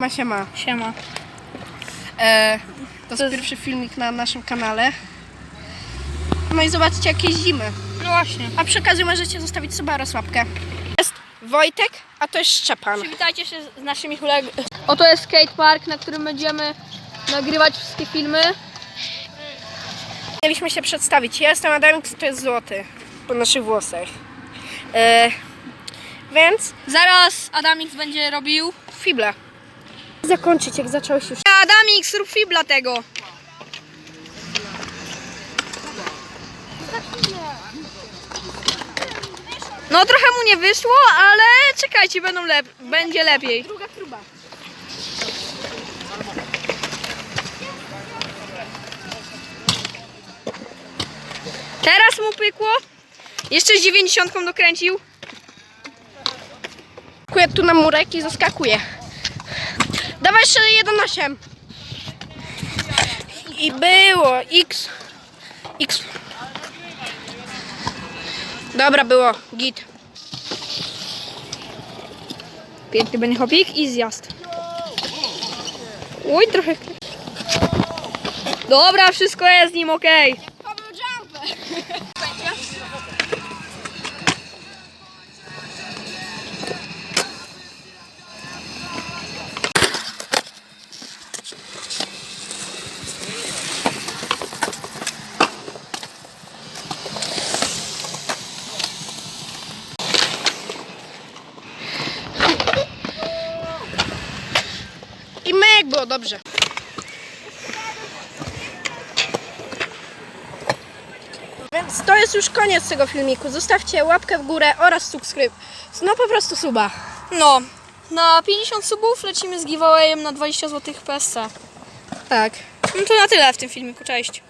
Ma się ma. Siema. E, to jest pierwszy filmik na naszym kanale. No i zobaczcie jakie zimy. No właśnie. A przy okazji możecie zostawić sobie oraz łapkę. Jest Wojtek, a to jest Szczepan. Przywitajcie się z naszymi kolegami. Oto jest skatepark, na którym będziemy nagrywać wszystkie filmy. Mieliśmy się przedstawić. Ja jestem Adamik, to jest złoty po naszych włosach. E, więc Zaraz Adamix będzie robił. fibla. Zakończyć jak zacząłeś już. Adamix, rób fibla tego. No trochę mu nie wyszło, ale czekajcie, będą lep będzie lepiej. Druga próba. Teraz mu pykło. Jeszcze z 90 dokręcił. Skakuję tu na murek i zaskakuję. Dawaj jeszcze 1,8. I było. X. X. Dobra, było. Git. Piękny będzie hopik i zjazd. Oj, trochę. Dobra, wszystko jest z nim ok. Myk było dobrze. Więc to jest już koniec tego filmiku. Zostawcie łapkę w górę oraz subskryp. No po prostu suba. No, na 50 subów lecimy z giveawayem na 20 zł PSC. Tak. No to na tyle w tym filmiku, cześć.